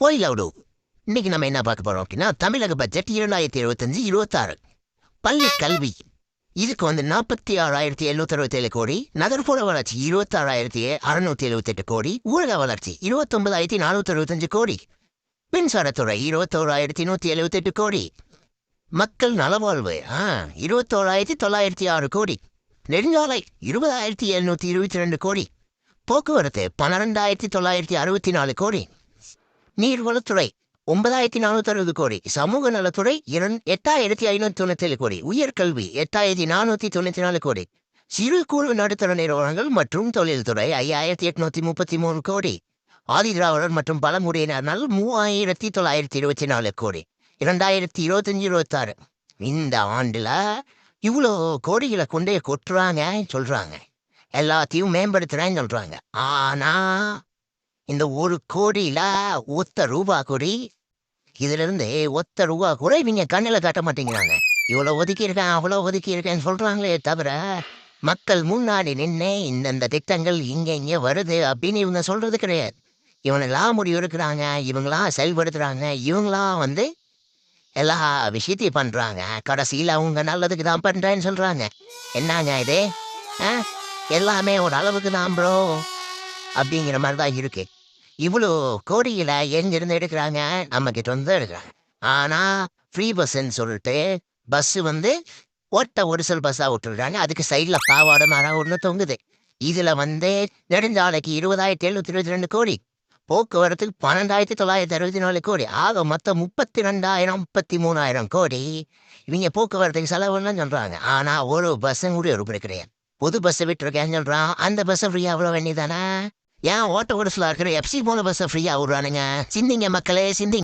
போய் இன்னைக்கு நம்ம என்ன பார்க்க போறோம் அப்படின்னா தமிழக பட்ஜெட் இரண்டாயிரத்தி எழுபத்தஞ்சு இருபத்தாறு பள்ளி கல்வி. இதுக்கு வந்து நாற்பத்தி ஆறாயிரத்தி எழுநூத்தி அறுபத்தேழு கோடி நகர்ப்புற வளர்ச்சி இருபத்தாறாயிரத்தி அறுநூத்தி எழுபத்தெட்டு கோடி ஊரக வளர்ச்சி இருபத்தொன்பதாயிரத்தி நானூத்தி அறுபத்தஞ்சு கோடி மின்சாரத்துறை இருபத்தோராயிரத்தி நூத்தி எழுபத்தெட்டு கோடி மக்கள் நலவாழ்வு ஆ இருபத்தோராயிரத்தி தொள்ளாயிரத்தி ஆறு கோடி நெடுஞ்சாலை இருபதாயிரத்தி எழுநூத்தி இருபத்தி ரெண்டு கோடி போக்குவரத்து பன்னிரெண்டாயிரத்தி தொள்ளாயிரத்தி அறுபத்தி நாலு கோடி நீர்வளத்துறை ஒன்பதாயிரத்தி நானூத்தி அறுபது கோடி. சமூக நலத்துறை இரண் எட்டாயிரத்தி ஐநூத்தி தொண்ணூத்தி ஏழு கோடி. உயர்கல்வி எட்டாயிரத்தி நானூத்தி தொண்ணூத்தி நாலு கோடி. சிறு குறு நடுத்தர நிறுவனங்கள் மற்றும் தொழில்துறை ஐயாயிரத்தி எட்நூத்தி முப்பத்தி மூணு கோடி. ஆதிதிராவிடர் மற்றும் பழங்குடியினர் நல் மூவாயிரத்தி தொள்ளாயிரத்தி இருபத்தி நாலு கோடி. இரண்டாயிரத்தி இருபத்தஞ்சி இருபத்தாறு. இந்த ஆண்டுல இவ்வளோ கோடிகளை கொண்டே கொட்டுறாங்க சொல்றாங்க. எல்லாத்தையும் மேம்படுத்துகிறேன்னு சொல்றாங்க. ஆனா இந்த ஒரு கோடியில ஒத்த ரூபா கோடி? இதுல இருந்து ஒத்த ரூபா கூட இவங்க கண்ணில் காட்ட மாட்டேங்கிறாங்க. இவ்வளவு ஒதுக்கி இருக்கேன் அவ்வளோ ஒதுக்கி இருக்கேன்னு சொல்றாங்களே தவிர மக்கள் முன்னாடி நின்று இந்தந்த திட்டங்கள் இங்கே இங்கே வருது அப்படின்னு இவங்க சொல்கிறது கிடையாது. இவனெல்லாம் முடிவு இருக்கிறாங்க இவங்களாம் செயல்படுத்துகிறாங்க இவங்களாம் வந்து எல்லா விஷயத்தையும் பண்ணுறாங்க கடைசியில் அவங்க நல்லதுக்கு தான் பண்ணுறேன்னு சொல்கிறாங்க என்னங்க இது? ஆ? எல்லாமே ஒரு அளவுக்கு தான் ப்ரோ அப்படிங்கிற மாதிரி தான் இருக்குது இவ்வளோ கோடியில எங்கிருந்து எடுக்கிறாங்க? நம்ம கிட்ட வந்து எடுக்கிறாங்க. ஆனா ஃப்ரீ பஸ்ன்னு சொல்லிட்டு பஸ்ஸு வந்து ஓட்ட ஒரு சில பஸ்ஸாக விட்டுருக்காங்க. அதுக்கு சைடில் பாவாடம் மரம் ஒன்று தொங்குது. இதுல வந்து நெடுஞ்சாலைக்கு இருபதாயிரத்தி எழுநூத்தி இருபத்தி ரெண்டு கோடி. போக்குவரத்துக்கு பன்னெண்டாயிரத்தி தொள்ளாயிரத்தி அறுபத்தி நாலு கோடி. ஆக மொத்தம் முப்பத்தி ரெண்டாயிரம் முப்பத்தி மூணாயிரம் கோடி இவங்க போக்குவரத்துக்கு செலவுன்னு சொல்றாங்க. ஆனா ஒரு பஸ்ஸும் கூட ஒரு கிடையாது புது பஸ்ஸை விட்டுருக்கேன்னு சொல்றான். அந்த பஸ்ஸை ஃப்ரீயா அவ்வளோ வேண்டியதானே ஏன் ஓட்ட ஓடஸ்ல இருக்கிற எஃப்சி போன பஸ்ஸை ஃப்ரீயா விடுறானுங்க. சிந்திங்க மக்களே சிந்திங்க.